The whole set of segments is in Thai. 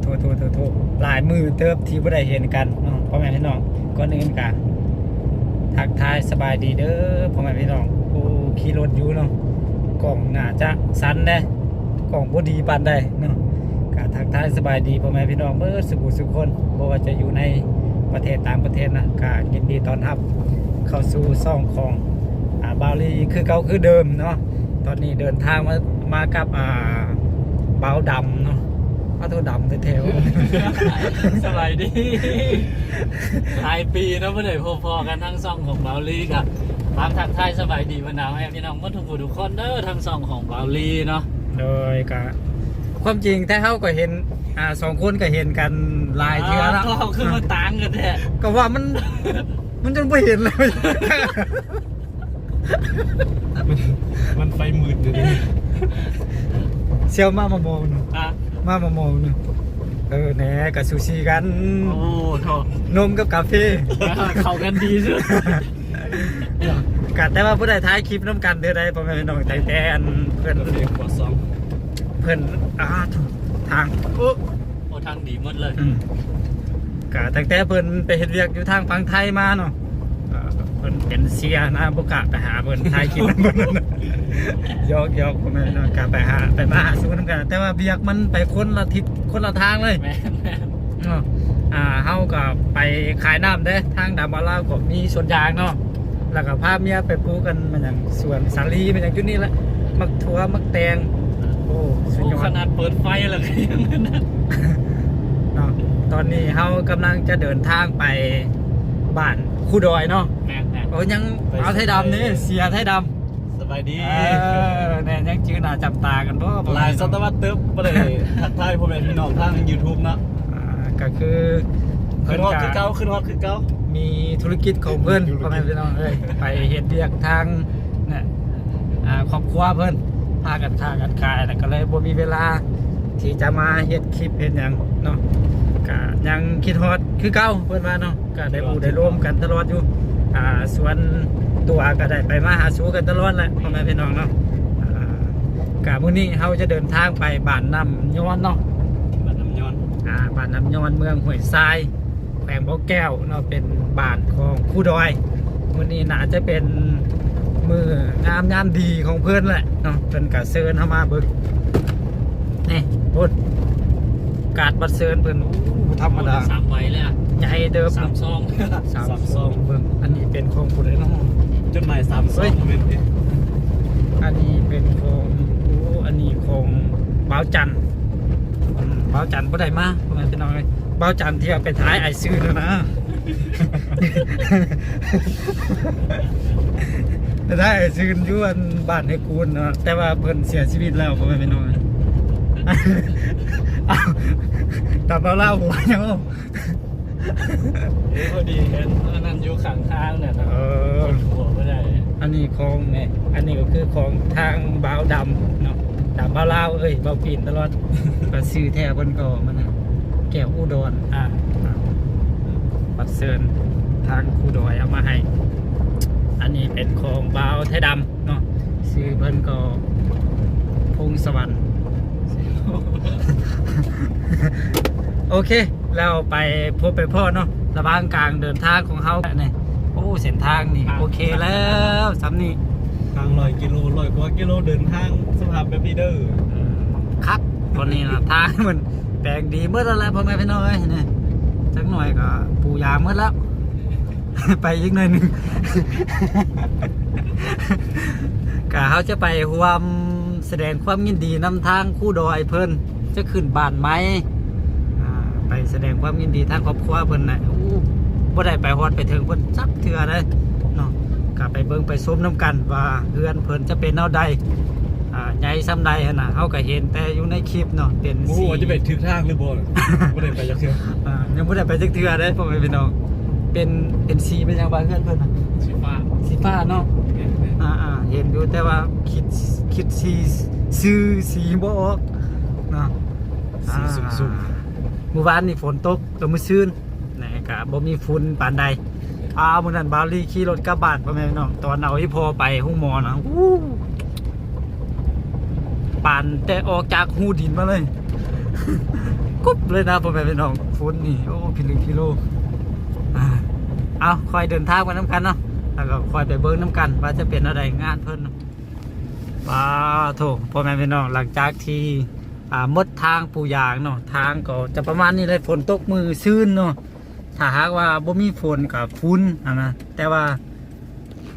โทโทโทโทหลายมือเติบที่บ่ได้เห็นกันเนาะพ่อแม่พี่น้องก่อนอื่นกะทักทายสบายดีเด้อพ่อแม่พี่น้องโอ้ขี่รถอยู่เนาะกล่องน่าจะสั้นได้กล่องบ่ดีปานใดเนาะกะทักทายสบายดีพ่อแม่พี่น้องเบิดสุขสุขคนบ่ว่าจะอยู่ในประเทศต่างประเทศนะกะยินดีต้อนรับ เข้าสู่ซ่องของอ่าบาลีคือเก่าคือเดิมเนาะตอนนี้เดินทางมามากับอ่าเบาดำเนาะ เอาตัวดำแถวสบายดีหลายปีเนาะเมื่อไหร่พอๆกันทั้งซองของเบาลีกับตามทักทายสบายดีบรรดาแม่พี่น้องเมื่อทุกผู้ทุกคนเด้อทั้งซองของเบาลีเนาะๆโดยก็ความจริงถ้าเขาก็เห็นอ่าสองคนก็เห็นกันหลายเทื่อแล้วก็ขึ้นมาต่างกันแท้ก็ว่ามัน มันจนไม่เห็นเลยมันมันไฟมืดอยู่ดิเซียวมามาโมงอะ มามาโมงหนึ่งเออแหน่กับซูชิกัน โอ้โถนมกับกาแฟเข้ากันดีสุดกัแต่ว่าผู้ใดท้ายคลิปน้ำกันเด้อได้พ่อแม่พี่น้องแต่แต่อันเพื่อนเรียกว่าซองเพื่อนอ่าถูกทางโอ้โอ้ทางดีหมดเลยอืมกะแต่แต่เพิ่นไปเฮ็ดเวียกอยู่ทางฝั่งไทยมาเนาะอ่าเพิ่นเป็นเสียนะบ่กะไปหาเพิ่นถ่ายคลิปนำเพิ่นนะ ยอกยอกพ่อแม่พี่น้องกะไปหาไปมาหาสู่นำกัน แต่ว่าเวียกมันไปคนละทิศคนละทางเลยแม่นแม่นเนาะอ่าเฮาก็ไปขายน้ำเด้ทางดามาลาวก็มีสวนยางเนาะแล้วก็พาเมียไปปลูกกันมันอย่างสวนสาลีมันอย่างจุดนี้แหละมักถั่วมักแตงโอ้สุดโอ้ยอขด นาดเปิดไฟแล้วก็ยังนั้นนะเนาะตอนนี้เฮากำลังจะเดินทางไปบ้านคูดอยเนาะแม่นแม่นโอ้ยังเอาไทยดำนี่เสียไทยดส บายดีำเออเนี่ยยังจื้อหน้าจับตากันบ่ลายสตวรรษตึ๊บบ่ได้ทักทายพ่อแม่พี่น้องทาง YouTube เนาะอ่าก็คือขึ้นฮอดคือก็เก่าขึ้นฮอดคือเก่ามีธุรกิจของเพื่อนพ่อแม่พี่น้องเอ้ยไปเฮ็ดเรียกทางเนี่ยอ่าครอบครัวเพื่อนพากันค้ากันขายแล้วก็เลยบ่มีเวลาที่จะมาเฮ็ดคลิปเฮ็ดหยังเนาะก็ยังคิดฮอดคือเก่าเพิ่นว่าเนาะก็ได้อูได้ร่วมกันตลอดอยู่อ่าส่วน ตัวก็ได้ไปมาหาสู่กันตลอดแหละพ่อแม่พี่น้องเนาะอ่ากะมื้อนี้เฮาจะเดินทางไปบ้านน้ำย้อนเนาะบ้านน้ำย้อนอ่าบ้านน้ำยอนเมืองห้วยทรายแขวงบ่อแก้วเนาะเป็นบ้านของคู่ดอยมื้อนี้น่าจะเป็นมืองามยามดีของเพื่อนแหละเนาะเพิ่นก็เชิญเข้ามาเบิ่งนี่พุ่นการดบัตรเชิญเพิ่นอู้ธรรมดาสามใบเลยอะใหญ่เดิมสามซองสามซองเบิ่งอันนี้เป็นของผู้ใดเนาะ จดหมายสามซองแม่นติอันนี้เป็นของโอ้อันนี้ของบ่าวจันทร์อืมบ่าวจันทร์บ่ได้มาพ่อแม่พี่น้องเอ้ยบ่าวจันทร์ที่เอาไปท้ายไอซื้อแล้วนะได้ไอซื้ออยู่อันบ้านให้กูนเนาะแต่ว่าเพิ่นเสียชีวิตแล้วพ่อแม่พี่น้องเอ้ยเอาตับเอาเล่าหัวยังเอาเอ้ยพอดีเห็นอันนั้นอยู่ข้างทางเนี่ยนะเออ หัวไม่ได้ อันนี้ของเนี่ยอันนี้ก็คือของทางบ่าวดำเนาะดำบ่าวลาวเอ้ยบ่าวปีนตลอดก็ซื้อแท้เพิ่นก็มันน่ะแก้วอุดรอะปัดเซินทางครูดอยเอามาให้ อันนี้เป็นของบ่าวไทยดำเนาะซื้อเพิ่นก็พงสวรรค์โอเคแล้วไปพบไปพ่อเนาะระหว่างกลางเดินทางของเฮาเนี่ยโอ้เส้นทางนี่โอเคแล้วสำนี่ทาง100กิโล100กว่ากิโลเดินทางสภาพแบบนี้เด้อครับตอนนี้นะทางมันแปลงดีเมื่อแล้วแหละพ่อแม่พี่น้องเอ้ยเนี่ยสักหน่อยก็ปูยางเมื่อแล้ว ไปอีกหน่อยหนึ่งกะเขาจะไปรวมแสดงความยินดีนำทางคู่ดอยเพิ่นจะขึ้นบ้านไหมอ่าไปแสดงความยินดีทางครอบครัวเพิ่นนะอู้ บ่ได้ไปฮอดไปถึงเพิ่นจักเทื่อเลยเนาะกะไปเบิ่งไปชมน้กันว่าเฮือนเพิ่นจะเป็นแนวใดอ่าใหญ่ซ้ำใดหั่นน่ะเฮาก็เห็นแต่อยู่ในคลิปเนาะเป็นหมูสีว่าจะไปถึงทางหรือบ่บ่ได้ไปจักเทื่ออ่ายังบ่ได้ไปจักเทื่อเด้พ่อแม่พี่น้องเป็นเป็นสีเป็นหยังบ้างเฮือนเพิ่นน่ะสีฟ้าสีฟ้าเนาะ อ่าอ่าเห็นอยู่แต่ว่าคิดคิดสีซื้อสีบ่ออกเนาะสีสุ่มอ่าเมื่อวานนี่ฝนตกตัวมื้อซื่น นะก็บ่มีฝุ่นปานใดอ้าวมื้อนั้นบาวลี่ขี่รถกลับบ้านพ่อแม่พี่น้องตอนเอาอีพอไปห้องหมอนะอู้ปานแต่ออกจากหูดินมาเลย กุ๊บเลยนะพ่อแม่พี่น้องฝนนี่โอ้พิลึกพิโลอ่าเอาคอยเดินทางไปน้ำกันเนาะแล้วก็คอยไปเบิ้งน้ำกัน ว่าจะเป็นอะไรงานเพิ่นเนาะว้าโถพ่อแม่พี่น้องหลังจากที่มดทางปูยางเนาะทางก็จะประมาณนี้เลยฝนตกมือซื่นเนาะ ถ้าหากว่าบ่มีฝนกับฟุ้นอะนะแต่ว่า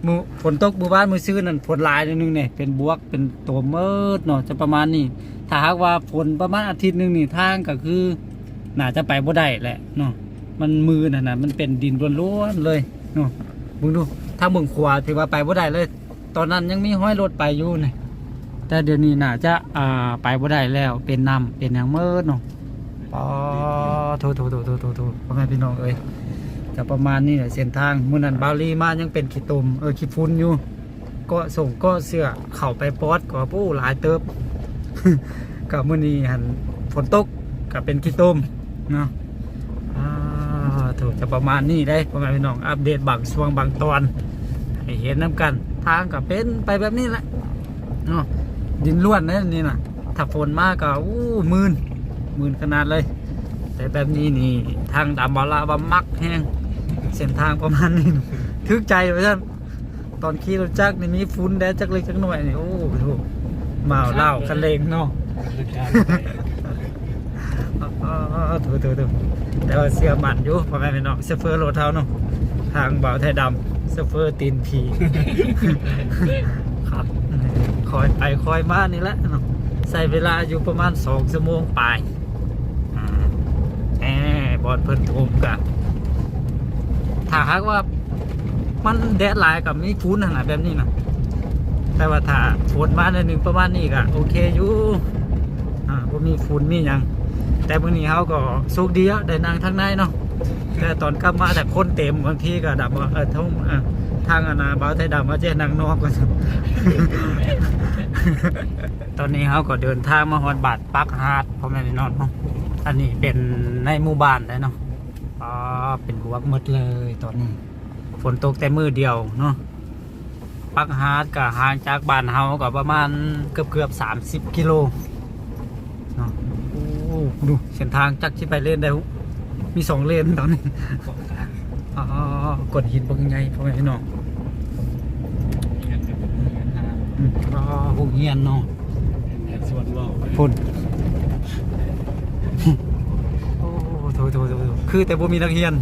มือฝนตกมือบ้านมือซื้อนั่นฝนหลายนิดนึงเนี่ยเป็นบวกเป็นตัวเมิดเนาะจะประมาณนี้ถ้าหากว่าฝนประมาณอาทิตย์หนึ่งนี่ทางก็คือน่าจะไปบ่ได้แหละเนาะมันมือน่ะนะมันเป็นดินล้วนๆเลยเนาะมึงดูถ้ามึงขวาถือว่าไปบ่ได้เลย ตอนนั้นยังมีห้อยรถไปอยู่เนี่ยแต่เดี๋ยวนี้น่าจะอ่าไปบ่ได้แล้วเป็นน้ำเป็นอย่างเมิดเนาะ อ๋อโทษโทษโทษโทษโทษโทษพ่อแม่พี่น้องเอ้ยจะประมาณนี้แหละเส้นทางมื่อนั้นบาลีมายังเป็นขี้ตุ่มเออขี้ฟุ้นอยู่ ก็ส่งก็เสื้อเข่าไปปอดก็ปู้หลายเติบกับมื่อนี้หันฝนตกก็เป็นขี้ตุ่มเนาะอ่าถูกจะประมาณนี้ได้ประมาณพี่น้องอัปเดตบางช่วงบางตอนให้เห็นน้ำกัน ทางก็เป็นไปแบบนี้แหละเนาะดินล้วนนะนี่นะถ้าฝนมากก็อู้มืน มื่นขนาดเลย แต่แบบนี้นี่ทางดำบาลาบามักแห้งเส้นทางประมาณนี้ทึกใจไปท่านตอนขี่รถจักรนี่มีฟุ้นแดดจักเล็กจักหน่อยนี่โอ้โหเมาเหล้าคันเลงเนาะอ๋อถูถูถูแต่ว่าเสื้อมันอยู่พ่อแม่พี่น้องเซฟเฟอร์โรเท้าเนาะทางบ่าวไทยดำเซฟเฟอร์ตีนผีครับคอยไปคอยมานี่แหละเนาะใส่เวลาอยู่ประมาณสองชั่วโมงปลาย บอลเพิ่นทุมกะถ้าหากว่ามันแดดหลายกับมีฟุ้นขนาดแบบนี้นะแต่ว่าถ้าฝนมาในอยหนึ่งประมาณนี้ก็โอเคอยู่อ่าบ่มีฝุ่นมีหยังแต่มื้อนี้เฮาก็โชคดีอะได้นั่งทางในเนาะแต่ตอนกลับมาแต่คนเต็มบางทีก็ดับว่าเออทงทางอนาบ่าไทยดำว่าจะนั่งนอกก็ตอนนี้เขาก็เดินทางมาฮอดบาดปักฮาร์ดพ่อแม่พี่น้องเนาะ อันนี้เป็นในหมู่บ้านเลยเนาะอ๋อเป็นบวกหมดเลยตอนนี้ ฝนตกแต่มือเดียวเนาะปักฮาดก็ห่างจากบ้านเฮาก็ประมาณเกือบเกือบสามสิบกิโลเนาะโอ้ดูเส้นทางจักที่ไปเล่นได้ มีสองเลนตอนนี้อ๋อกดหินเป็นยังไงพ่อแม่พี่น้องอืมอ๋อพวกเฮียนเนาะส่วนว่า พุ่น โอ้โถโถโถโถ คือแต่บ่มีนักเรียน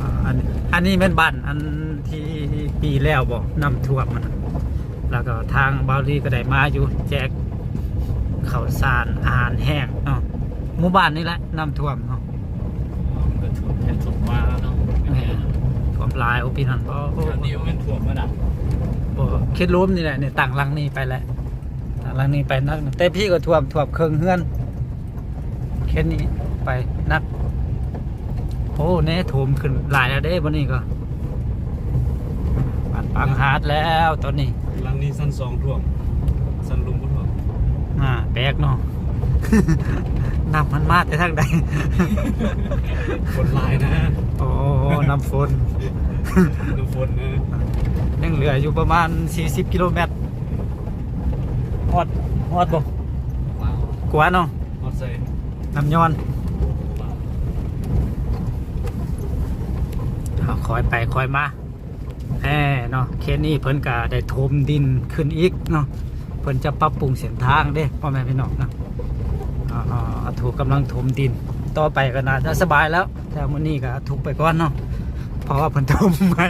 อ่าอันอันนี้แม่นบ้านอันที่ปีแล้วบ่นำท่วมมันน่ะแล้วก็ทางบาวลีก็ได้มาอยู่แจกข้าวสารอาหารแห้งเนาะหมู่บ้านนี่แหละนำท่วมเนาะก็ถูกแค่ถูกมาแล้วเนาะแม่ท่วมหลายโอปีนั้นบ่อันนี้มันถ่วงมาดับบ่คิดล้มนี่แหละเนี่ยต่างหลังนี่ไปแล้วต่างหลังนี่ไปนักหนึ่งแต่พี่ก็ท่วมท่วมเครื่องเฮือน แค่นี้ไปนัก โอ้แน่โถมขึ้นหลายแล้วเด้บนนี้ก็ปัดปังฮาร์ดแล้วตอนนี้หลังนี้สั้นสองท่วมสั้นลุมก็ท่วมอ่าแปลกเนาะ นำมันมาแต่ทางใดฝนลายนะโอ้น้ำฝนน้ำฝนนะยังเหลืออยู่ประมาณ 40 กิโลเมตรฮอดฮอดบ่ว้าวกว่าเนาะมอเตอร์ไซค์ น้ำย้อนเอาคอยไปคอยมาแหมเนาะเคสนี้เพิ่นก็ได้ถมดินขึ้นอีกเนาะเพิ่นจะปรับปรุงเส้นทางเด้พ่อแม่พี่น้องนะอาถูกกำลังถมดิน ต่อไปก็น่าจะสบายแล้ว แต่มื้อนี้ก็ถูกไปก่อนเนาะเพราะว่าเพิ่นถมใหม่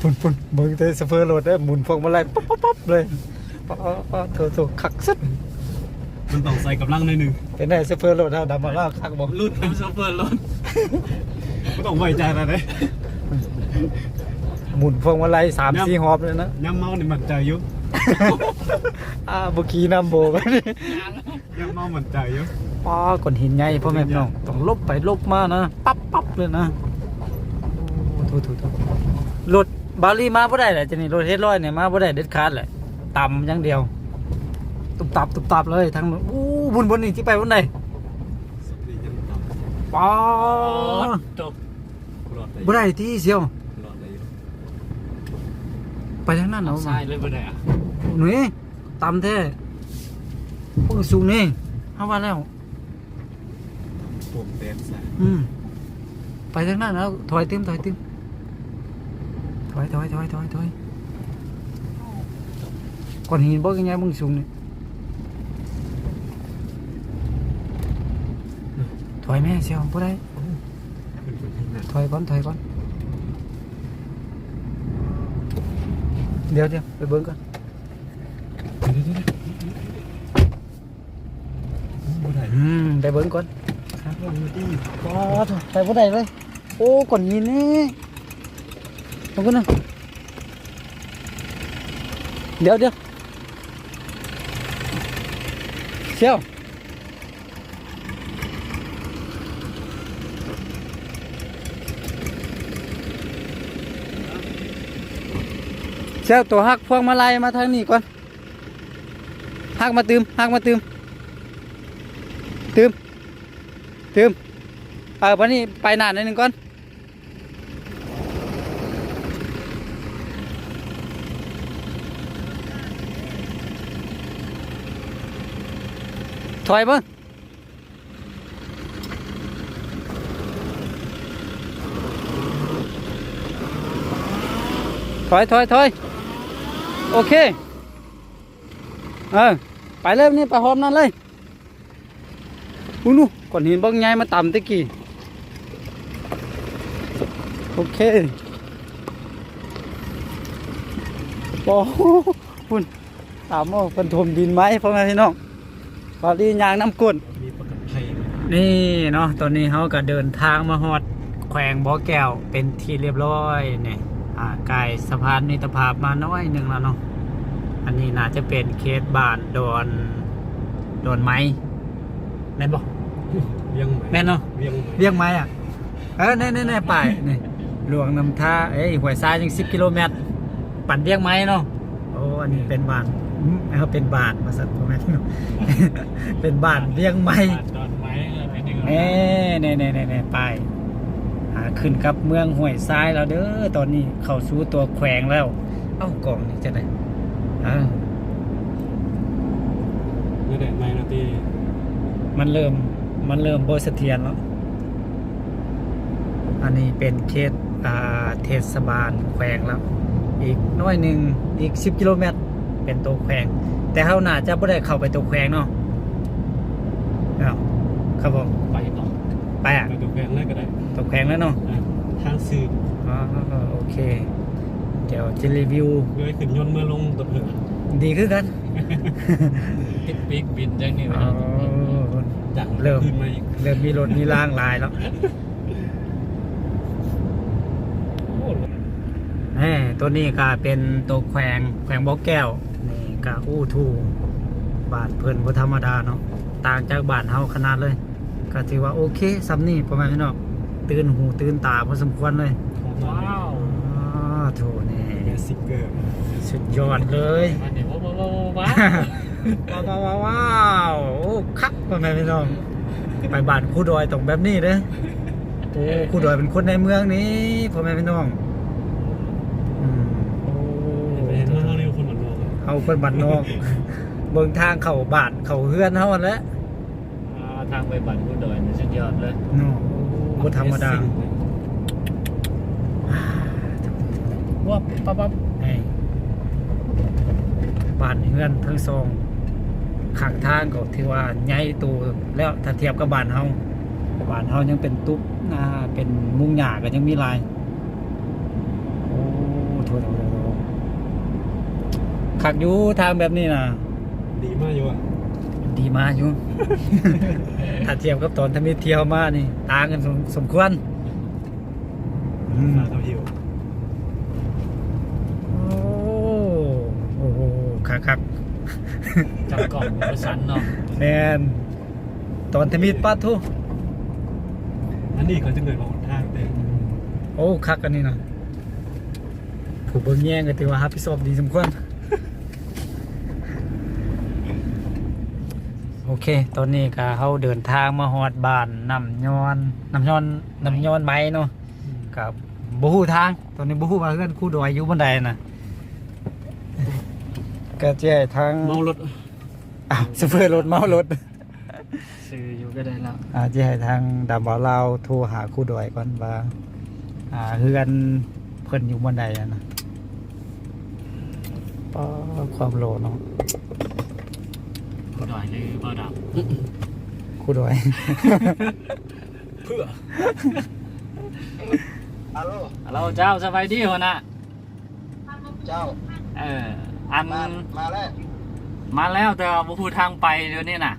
ปุ่นปุ่นเบิ่งแต่สเฟอร์โรดได้หมุนพวงมาลัยป๊อปป๊อปป๊อปเลยป๊อปป๊อปโถโถคักสุด มันต้องใส่กำลังหน่อยหนึ่งเป็นไงสเฟอร์โรดเฮาดำมาแล้วคักบ่รุ่นน้ำซัฟเฟอร์รถไม่ต้องไว้ใจอะไรเลยหมุนพวงมาลัยสามสี่หอบเลยนะย้ำเมานี่มันใจอยุอ่าบุกีน้ำโบกันนี่ย้ำเมามันใจอยุป้าก้อนหินใหญ่พ่อแม่พี่น้องต้องลบไปลบมานะปั๊บปั๊บเลยนะโอ้โถโถโถรถบาลีมาบ่ได้แหละจะนี่รถเฮดร้อยเนี่ยมาบ่ได้เด็ดขาดแหละต่ำอย่างเดียว ตุบตับตุบตับเลยทั้งนู้นอู้บนบนนี่ที่ไปบนไหนสุดนี่ยังต่ำป้าจบรอดได้บ่ได้ที่เสียวรอดได้อยู่ไปทางนั้นเอาเอาใช่เลยไปไหนอะหนุ่ยต่ำแท้พวกสูงนี่เอาว่าแล้วผมแตกสายอืมไปทางนั้นแล้วถอยเต็มถอยเต็มถอยถอยถอยถอยถอยก้อนหินบ่ยังไงมึงสูงนี่ ถอยแม่เสียวบ่ได้ขึ้นไปที่นั่นถอยก่อนถอยก่อนเดี๋ยวเดี๋ยวไปเบิ่งก่อนบ่ได้อืมไปเบิ่งก่อนครับว่ามันดีว้าวไปบ่ได้เลยโอ้ก้อนหินนี่ตรงกันนะเดี๋ยวเดี๋ยวเชี่ยว เชี่ยวตัวหักพวงมาลัยมาทางนี้ก่อนหักมาตืมหักมาตืมตืมตืมเออวันนี้ไปนานหนิดนึงก่อนถอยบ้างถอยถอยถอย โอเค เออ ไปเลยนี่ไปหอมนั่นเลยอู้นู่ก่อนหินบางใหญ่มาต่ำตะกี้ โอเคโอ้โหคุณถามว่าเป็นถมดินไหมพ่อแม่พี่น้องบาลียางน้ำก้นมีประกันภัยไหมนี่เนาะ ตอนนี้เขาก็เดินทางมาฮอดแขวงบ่อแก้วเป็นที่เรียบร้อยเนี่ย อ่ากายสะพานมิตรภาพมาน้อยหนึ่งแล้วเนาะอันนี้น่าจะเป็นเขตบ้านดอนดอนไม้แม่นบอกเวียงไหมแม่นเนาะเวียงไหมเรียงไม้อะเออแน่ๆๆไปนี่หลวงนำท่าเอ้ยหวยซ้ายยังสิบกิโลเมตรปั่นเรียงไม้เนาะโอ้อันนี้เป็นบ้านอืมเขาเป็นบ้านมาสั่นพ่อแม่พี่น้องเป็นบ้านเรียงไม้บาดดอนไม้เออเป็นยังไงเน่เน่เน่เน่เน่ไปหา ขึ้นกับเมืองห้วยทรายแล้วเด้อตอนนี้เข้าสู่ตัวแขวงแล้ว เอ้ากล่องนี่จะไหนอ่านี่แหละไม่นาทีมันเริ่มมันเริ่มโบเสถียรแล้ว อันนี้เป็นเขตอ่าเทศบาลแขวงแล้ว อีกหน้อยหนึ่งอีกสิบกิโลเมตร เป็นตัวแขวง แต่เขาน่าจะไม่ได้เข้าไปตัวแขวงเนาะเอ้าครับผมไปต่อไปอะไปตัวแพงเลยก็ได้ ตัวแขวงแล้วเนาะอะทางสื่ออ๋อโอเค เดี๋ยวจะรีวิวด้วยขึ้นยนต์เมื่อลงตัวเผือดีขึ้นกันปิดปีกบินจังนี่อ๋อจากเริ่มขึ้นมาอีกเริ่มมีรถมีล่างลายแล้วโอ้แหมตัวนี้ก็เป็นตัวแขวงแขวงบอกแก้วนี่ก็อู้ทูบาทเพิ่นบ่ธรรมดาเนาะต่างจากบ้านเฮาขนาดเลย ก็ถือว่าโอเคสำนี่ประมาณนี้เนาะ ตื่นหูตื่นตาพอสมควรเลยของว้าวอ๋อโถนี่เบสิกเกอร์สุดยอดเลยอันนี้ว้าวว้าวว้าวว้าวว้าวว้าวโอ้คักพ่อแม่พี่น้องไปบ้านครูดอยต้องแบบนี้เด้อโอ้ครูดอยเป็นคนในเมืองนี้พ่อแม่พี่น้องอืมโอ้ไปเห็นว่าเขาเรียกคนหมดโลกอะเอาคนบ้านนอกเบิ่งทางเข้าบ้านเข้าเฮือนเฮาหั่นแหล้วอ่าทางไปบัตรผู้ดอยนี่สุดยอดเลยเนาะ บ่ธรรมดาวับปั๊บปั๊บนี่บ้านเฮือนทั้งสองข้างทางก็ถือว่าใหญ่โตแล้วถ้าเทียบกับบ้านเฮาบ้านเฮายังเป็นตุ๊บอ่าเป็นมุงหญ้าก็ยังมีลายโอ้โถโถโถโถขักอยู่ทางแบบนี้น่ะดีมากอยู่อะ ดีมากอยู่ถ้าเทียบกับตอนทำมิเที่ยวมานี่ต่างกันสมสมควรอืมมาเท่าหิวโอ้โอ้โหคักคักจับกล่องประสันเนาะแนนตอนทำมิปัดทุอันนี้เขาจะเหนื่อยกว่าหนทางแต่โอ้คักกันนี่นะผู้เบิ่งแย่งก็ถือว่ารับผิดชอบดีสมควร โอเค ตอนนี้ก็เขาเดินทางมาฮอดบ้านน้ำย้อนน้ำย้อนน้ำย้อนไม้เนาะกับบูฮูทาง ตอนนี้บูฮูว่าเพื่อนคู่ดอยอยู่บนใดน่ะก็จะให้ทางเมารถอะซูเปอร์รถเมารถซื้ออยู่ก็ได้แล้วอาจะให้ทางดำบ่าวลาวโทรหาครู่ดอยก่อนว่าอ่าเฮือนเพิ่นอยู่บนใดอะนะป้อความโลเนาะ กูดอยเลยบ่ดับครู่ดอยเพื่อฮัลโหลฮัลโหลเจ้าสบายดีหัวหน้าเจ้าเอออันมามาแล้วมาแล้วแต่ว่าบ่พูดทางไปเดี๋ยวนี้น่ะ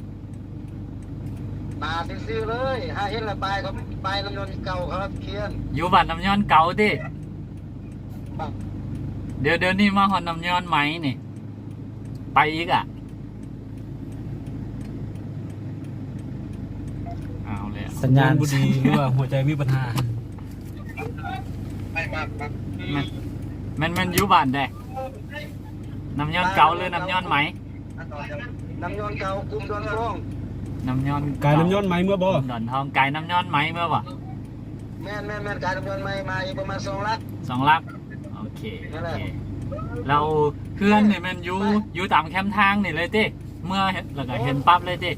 มาซื้อๆเลยหาเห็นและไปเขาไปน้ำยนต์เก่าครับเคียนอยู่บ้านน้ำย้อนเก่าติบักเดี๋ยวเดี๋ยวนี้มาหอนน้ำย้อนไหมนี่ ไปอีกอะเอาเลย สัญญาณบุดีหรือว่าหัวใจมีปัญหาไปมากครับมันมันมันอยู่บ้านได้น้ำย้อนเก่าหรือน้ำย้อนไหมน้ำยนต์เก่ากลุ่มดอนทองน้ำย้อนกายน้ำย่อนไหมเมื่อบ่ดอนทองไก่น้ำย้อนไหมเมื่อวะแม่นแม่นแม่นการน้ำยนต์ใหม่มาอีกประมาณสองลักสองลักโอเคนั่โอนแหละเคเราเพื่อนนี่มันอยู่อยู่ตามแคมป์ทางนี่เลยติเมื่อเห็นแล้วก็เห็นปั๊บเลยติ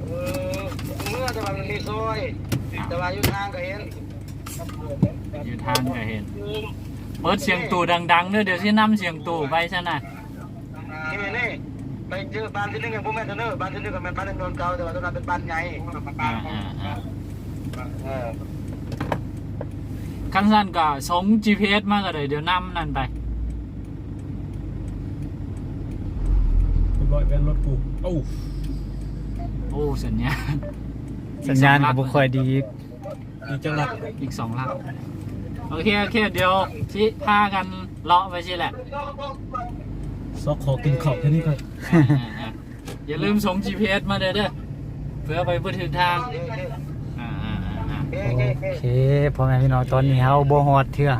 เออเมื่อ แต่ว่ามันมีซอยแต่ว่าอยู่ทางก็เห็นอยู่ทางก็เห็น เปิดเสียงตู่ดังๆเด้อเดี๋ยวที่นำเสียงตู่ไปซะนะนี่นี่ไปเจอบ้านที่หนึงกับพวกแม่เสนอบ้านที่หนึงกับแม่บ้านน้ำยนต์เก่าแต่ว่าตอนนั้นเป็นบ้านใหญ่อ่าอ่าอ่าเออขั้นสั้นก็สง GPS มากก็เลยเดี๋ยวนำนั่นไปเรียบร้อยแวนรถกูเอ้าโอ้สัญญาณ สัญญาณก็บ่ค่อยดีอีกอีกจังหลักอีกสองลักโอเคโอเคเดี๋ยวที่พากันเลาะไปสิแหละซอกขอกินข้าวแค่นี้ก่อนอ่าอ่าอ่าอย่าลืมส่ง GPS มาเด้อเด้อเพื่อไปบ่ถึงทางโอเคอ่าอ่าอ่าอ่าโอโอเคโอเคเคพ่อแม่พี่น้องตอนนี้เฮาบ่ฮอดเทื่อ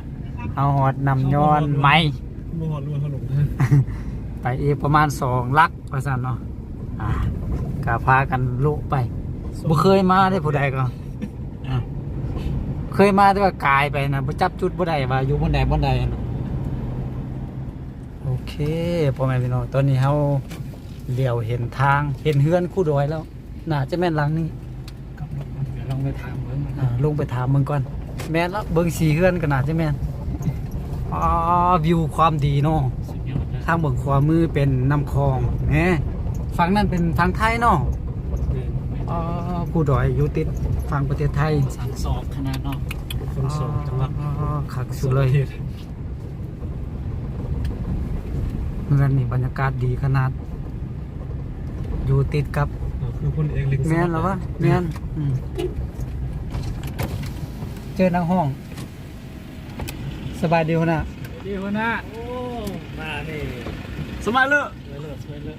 เฮาฮอดนำย้อนไหมบ่ฮอดรู้ว่าเขาหลงทาง ไปอีกประมาณสองลักว่าซั่นเนาะอ่ากะพากันลุไป บ่เคยมาได้ผู้ใดก็อะเคยมาแต่ว่ากายไปนะบ่จับจุดบ่ได้ว่าอยู่บนใดบนใดเนาะโอเคพ่อแม่พี่น้องตอนนี้เฮาเลี้ยวเห็นทางเห็นเฮือนคู่ดอยแล้ว น่าจะแม่นหลังนี้กลับรถก่อนเดี๋ยวลองไปถามเพิ่นมันอ่าลงไปถามมึงก่อน แม่นแล้วเบิ่งสีเฮือนก็น่าจะแม่นอ๋อวิวความดีเนาะสุดยอดนะทางเบิ่งขวามือเป็นน้ำคลองแหมฝั่งนั้นเป็นทางไทยเนาะ อ๋อผู้ดอยอยู่ติดฝั่งประเทศไทยสามสองขนาดเนาะคนสองจังหวัดอ๋อขักสุดเลยเมืองนี่บรรยากาศดีขนาด อยู่ติดกับอ๋อคือคนเองลิงแม่นแล้ววะแม่นอืมเจอนักห้อง สบายดีคนน่ะดีหัวหน้าโอ้มานี่สมัยเลอะสมัยเลอะสมัยเลอ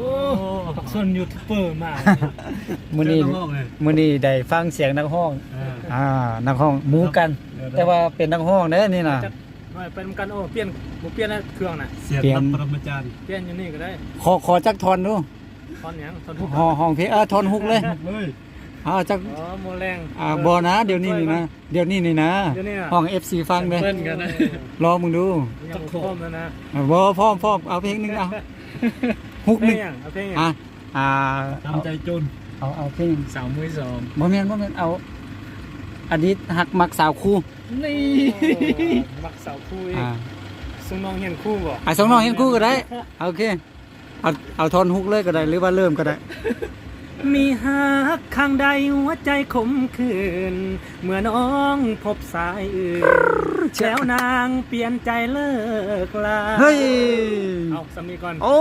ะโอ้กับส่วนยูทูบเบอร์มามื้อนี้เจอน้องเลยมื้อนี้ได้ฟังเสียงนักห้องอ่าอ่า นักห้องหมูกัน แต่ว่าเป็นนักห้องเด้อนี่น่ะไม่เป็นกันโอ้เปลี่ยนบ่เปลี่ยนนะเครื่องน่ะเสียงเปลี่ยนรับปรมาจารย์เปลี่ยนอยู่นี่ก็ได้ ขอขอจักทอนดูตอนหยังตอนทุกห้องห้องเพลงเออทอนฮุกเลยเฮ้ยเอาจักอ๋อโมแรงอ่าบ่นะ เดี๋ยวนี้นี่นะ เดี๋ยวนี้นี่นะเดี๋ยวนี้น่ะห้อง FC ฟังเด้อเปิ้นกันนะรอมึงดูยังบ่พร้อมแล้วนะอ่าบ่พร้อมพร้อมเอาเพลงหนึงเอา ฮุกเพหลนึงงหยังเอาเพลงหยังอะอ่าตามใจจนเอาเอาเพลงสาวมือสองบ่แม่นบ่แม่นเอาอดีตหักมักสาวคู่นี่โอ้มักสาวคู่อีกอ่าซุงน้องเฮียนคู่บ่อะสองน้องเห็นคู่ก็ได้โอเคเอาเอาทอนฮุกเลยก็ได้หรือว่าเริ่มก็ได้ มีฮักข้างใดหัวใจขมขื่นเมื่อน้องพบสายอื่นแล้วนางเปลี่ยนใจเลิกลาเฮ้ย เอาสามีก่อนโอ้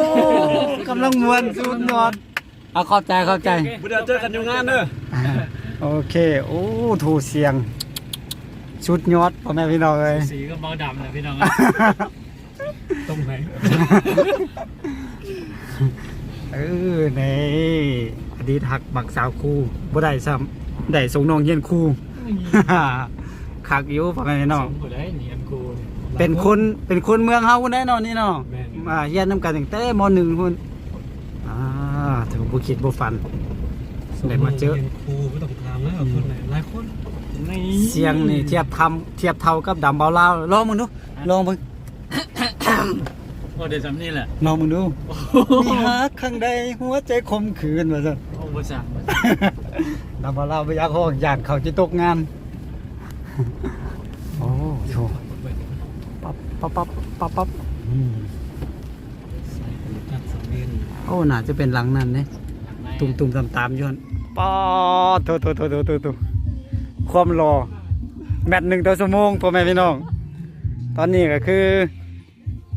กำลังมวนสุดยอดเอาเข้าใจเข้าใจบุเดี๋ยวเจอกันอยู่งานเด้ออ่าโอเค โอ้ถูเสียง ชุดยอดพ่อแม่พี่น้องเลยสีก็เบาดำเลยพี่น้องตรงไหนเออในอ ดีตหักบักสาวคู่บ่ได้ซ้ำได้ส่งน้องเฮียนคู่ คักอยู่พ่อแม่พี่น้องสมบูรณ์ได้เนียนกูเป็นคนเป็นคนเมืองเฮาแน่นอนนี่เนาะแม่นมาเฮียนนำกันตั้งแต่ม .1 พุ่นอ่าถือว่าบ่คิดบ่ฝัน ได้มาเจอ รียนครูไม่ต้องถามแล้วคนไหนหลายคนนี่เสียงนี่เทียบทำเทียบเท่ากับดำเบาลาวลองมึงดูลองมึงอ้เดี๋ยวจำนี่แหละลองมึงดูมีฮักข้างใดหัวใจคมขืนว่าซั่นโอ้ บ่สั่งนำมาเล่าไปยากห้องยานเขาจะตกงาน โอ้โหปั๊บปั๊บปั๊บปั๊บปั๊บอืมจัดสองเงินโอ้น่าจะเป็นหลังนั้นเนี่ยตุ่มตุ่มตามตามๆย้อนปอโถโถโถโถโถโถความรอ แมตช์หนึ่งต่อชั่วโมงพ่อแม่พี่น้อง ตอนนี้ก็คือ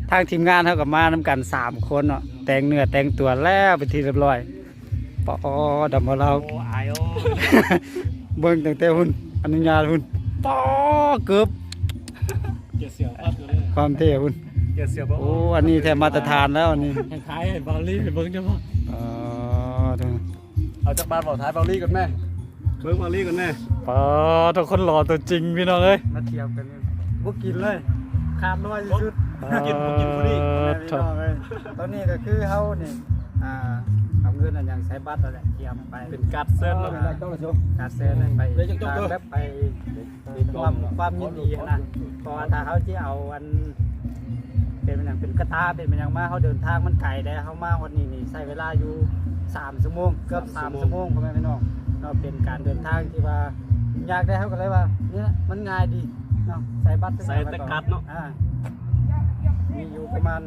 ทางทีมงานเขากับมานำกันสามคนเนาะแต่งเนื้อแต่งตัวแล้วไปนทีเรียบร้อย ปอดำมาเราโอ้อายโอ้เบิ่งตั้งแต่หุ่นอนุญาตหุ่นปอเกือบเกียร์เสียวปั๊บเลยความเท่หุ่นเกียร์เสียวปั๊บโอ้อันนี้แทบมาตรฐานแล้วอันนี้ให้ท้ายให้บาลี่ให้เบิ่งได้บ่อ๋อเถอะเอาจากบ้านบอกท้ายเบาลี่กันแม่เบิ้งเบาลี่กันแม่ปอทุกคนรอตัวจริงพี่น้องเอ้ยมาเทียบกันบุกินเลยขาดน้อยที่สุดกินบ่กินพอดีพี่น้องเอ้ยตอนนี้ก็คือเฮานี่อ่า เอาเงินอันอย่างใช้บัตรอะไรเทียมไปเป็นการเซิร์ฟแล้วการเซ็นไปเดี๋ยวจะจบตัวแบบไปความความยินดีนะเพราะว่าถ้าเขาที่เอาวัน เป็นเป็นอย่างเป็นกระตาเป็นเป็นอย่างมากเขาเดินทางมันไกลได้เขามาวันนี้นี่ใช้เวลาอยู่สามชั่วโมงเกือบสามชั่วโมงพ่อแม่พี่น้องเนาะเป็นการเดินทางที่ว่าอยากได้เขาก็เลยว่าเนี่ยมันง่ายดีเนาะใส่บัตรใส่แต่การ์ดเนาะ อ่ามีอยู่ประมาณ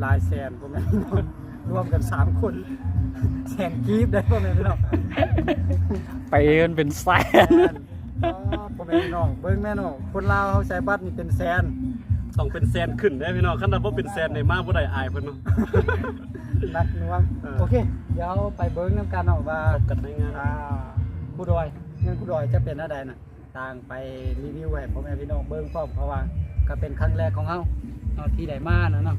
หลายแสนพ่อแม่พี่น้องรวมกันสามคน แสนกีบได้พ่อแม่พี่น้องไปเงินเป็นแสนอ๋อพ่อแม่พี่น้องเบิ้งแม่น้องคนลาวเขาใช้บัตรนี่เป็นแสนต้องเป็นแซนขึ้นได้พี่น้องขั้นนั้นว่าเป็นแซนในมากบ่ได้อายเพิ่นเนาะนักหน่วงเออ โอเค เดี๋ยวไปเบิ้งน้ำกันเนาะว่าพบกันในงานอ่าผู้ดอยเงินผู้ดอยจะเป็นอะไรน่ะต่างไปรีวิวให้พ่อแม่พี่น้องเบิ้งพร้อมเพราะว่าก็เป็นครั้งแรกของเฮาเนาะที่ได้มานะเนาะ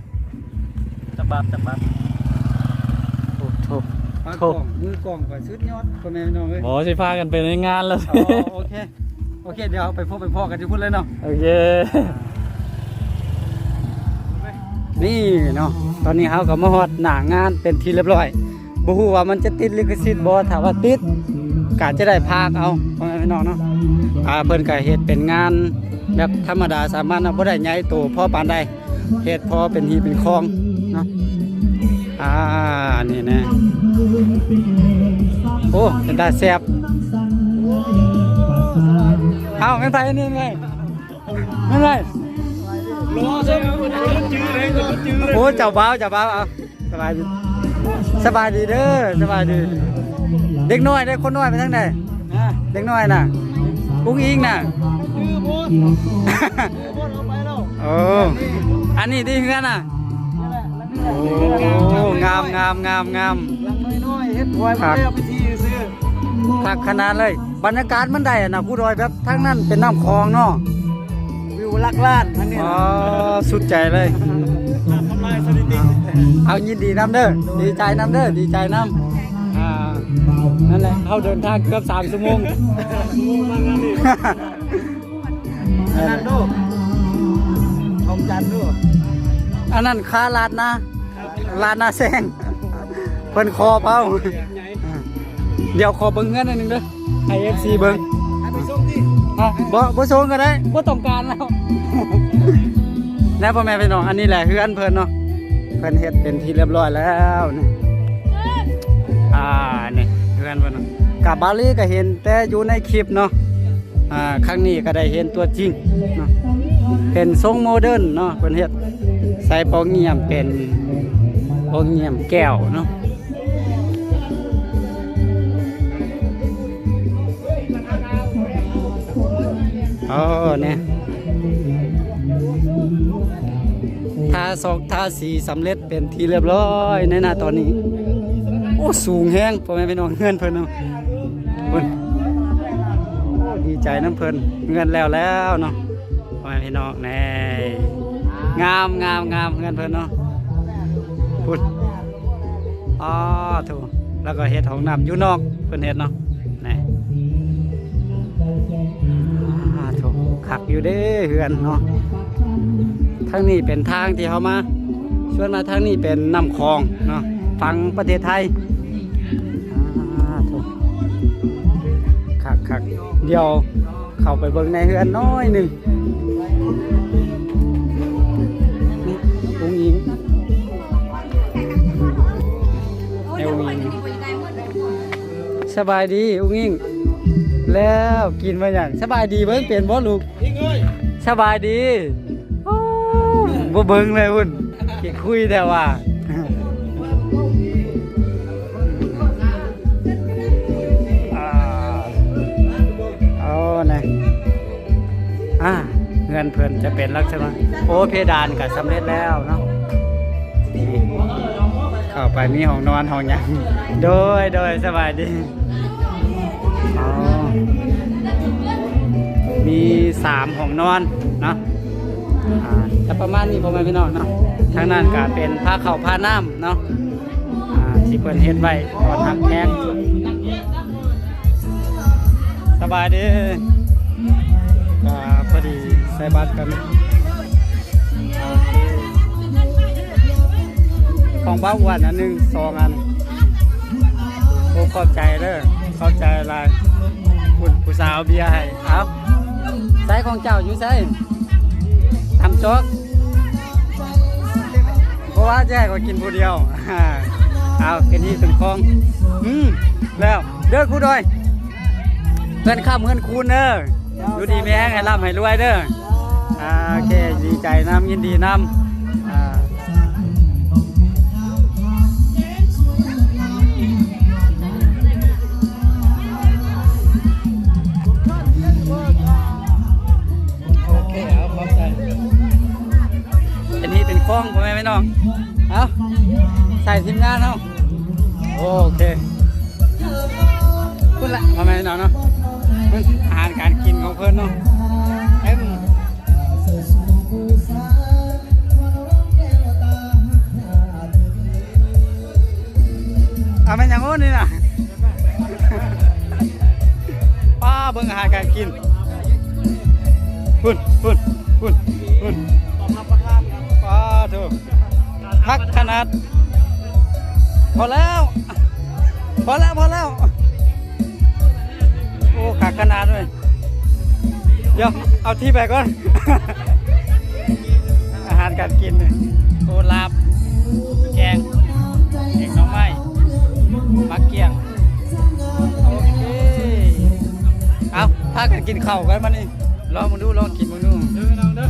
จักบาทจักบาทโอ้ โหกล้องมือกล้องก็สุดยอดพ่อแม่พี่น้องเอ้ยหมอสิพากันไปในงานแล้วอ๋อโอเคโอเคเดี๋ยวไปพบไปพ่อกันที่พุ่นเลยเนาะโอเค นี่เนาะตอนนี้เฮาก็มาฮอดหน้างานเป็นที่เรียบร้อยบ่ฮู้ว่ามันจะติดลิขสิทธิ์บ่ถ้าว่าติดก็จะได้พากเอาพ่อแม่พี่น้องเนาะอ่าเพิ่นก็เฮ็ดเป็นงานแบบธรรมดาสามัญนะบ่ได้ใหญ่โตพอปานใดเฮ็ดพอเป็นหีเป็นคองเนาะอ่านี่นะ โอ้เป็นตาแซ่บเอ้าไม่ไปนี่ไงไม่ไปรอใช่ไหมคนจื้อเลยคนจื้อเลยโอ้เจ้าบ่าวเจ้าบ่าวเอาสบายดีสบายดีเด้อสบายดี เด็กน้อยเด็กคนน้อยไปทางไหนเด็กน้อยน่ะอุ้งอิงน่ะโอ้อันนี้ดีเพื่อนน่ะ โอ้งามงามงามงามลังน้อยๆเฮ็ดถวยมาแล้วไปที่ซื้อคักขนาดเลย บรรยากาศมันได้อะนะผู้ดอยแบบทั้งนั้นเป็นน้ำคลองเนาะวิวลักลาดทั้งนี้อ๋อสุดใจเลย ทำลายสถิติเอายินดีน้ำเด้อดีใจน้ำเด้อดีใจน้ำอ่านั่นแหละเขาเดินทางเกือบสามชั่วโมงมางานนี้นันดูชมจันดู อันนั้นคาลาดนะลาดนาแซงเพิ่นคอเผาเดี๋ยวขอเบิ่งเงินหนอยหนึงเด้อให้ FC เบิ่งให้ไปส่งที่อะบ่บ่ส่งก็ได้บ่ต้องการแล้วแล้วพ่อแม่พี่น้องอันนี้แหละคืออันเพิ่นเนาะเพิ่นเฮ็ดเป็นที่เรียบร้อยแล้วนี่อ่านี่คืออันเพิ่นเนาะกับบาลีก็เห็นแต่อยู่ในคลิปเนาะอ่าครั้งนี้ก็ได้เห็นตัวจริงเนาะเป็นทรงโมเดิร์นเนาะเพิ่นเฮ็ดใส่ปองเงียมเป็นปองเงียมแก้วเนาะอ๋อเนี่ยทาสองทาสีสำเร็จเป็นที่เรียบร้อยในหน้าตอนนี้ โอ้ สูงแห้งพ่อแม่พี่น้องเงินเพิ่นเนาะเพิ่นดีใจน้ำเพิ่นเงินแล้วแล้วเนาะพ่อแม่พี่น้องแน่ งามงามงามเงินเพิ่นเนาะพุ่นอ๋อถูกแล้วก็เฮ็ดของน้ำอยู่นอกเพิ่นเฮ็ดเนาะแน่อ่ถูกขักอยู่เด้เฮือนเนาะทางนี้เป็นทางที่เขามาส่วนมาทางนี้เป็นน้ำคลองเนาะฟังประเทศไทยอ่าถูกขักขักเดี๋ยวเข้าไปเบิ่งในเฮือนน้อยหนึ่ง บายดีอุ้งอิงแล้วกินมาอย่างสบายดีเบิ่งเปลี่ยนบ่ลูกสบายดีโอ้บ่เบิ่งเลยอุ่นกินคุยแต่ว่าอ่าเอานะอ่าเงินเพิ่นจะเป็นลักษณะโอ้เพดานก็สำเร็จแล้วเนาะเข้าไปมีห้องนอนห้องยังโดยโดยสบายดี มีสามห้องนอนเนาะอ่าจะประมาณนี้พ่อแม่พี่น้องเนาะทางนั้นก็เป็นผ้าเขาวผ้าน้ำเนาะที่เพิ่นเฮ็ดไว้ก่อนทักแขกสบายดีก็พอดีใส่บัตรกันของบ้าอ้วนอันหนึ่งสองอันโอ้เข้าใจเด้อเข้าใจอะไรคุณผู้สาวเบียร์ให้ครับ ใส่ของเจ้าอยู่ใส่ทำโจ๊กเพราะว่าจะให้ก็กินผู้เดียวเอาแค่นี้ถึงคลองอืมแล้วเด้อครูดอยเงินข้ามเงินคูณเด้ออยู่ดีแม่งให้ร่ำให้รวยเด้อโอเคดีใจน้ำยินดีน้ำ คล้องพ่อแม่พี่น้องเอาใส่ทีมงานเอาะโอเคพูดละทำไมเนาะเนาะมันอาหารการกินของเพื่อนเนาะเอ็มเอาเป็นอย่างงู้นนี่นะป้าเบิ่งอาหารการกินพุ่นพุ่นพุ่นพุ่น ถอะพักขนาด พอแล้ว พอแล้ว พอแล้ว โอ้ขาขนาดเลยเดี๋ยวเอาที่ไปก่อน อาหารการกินเลยโอ้ลาบ แกงเอกน้องไม้มักเกียง โอเค เอาถ้ากันกินข้าวกันมานี่ลองมึงดูลองกินมึงดูเด้อน้องเด้อ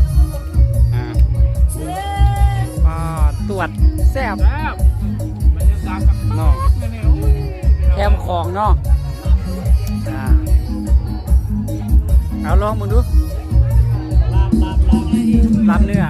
ตรวจแซ่บแล้วบรรยากาศกับเนาะเนี่ยโอ้ยแถมของเนาะอ่าเอาลองมึงดูลาบลาบลาบรับเนื้อ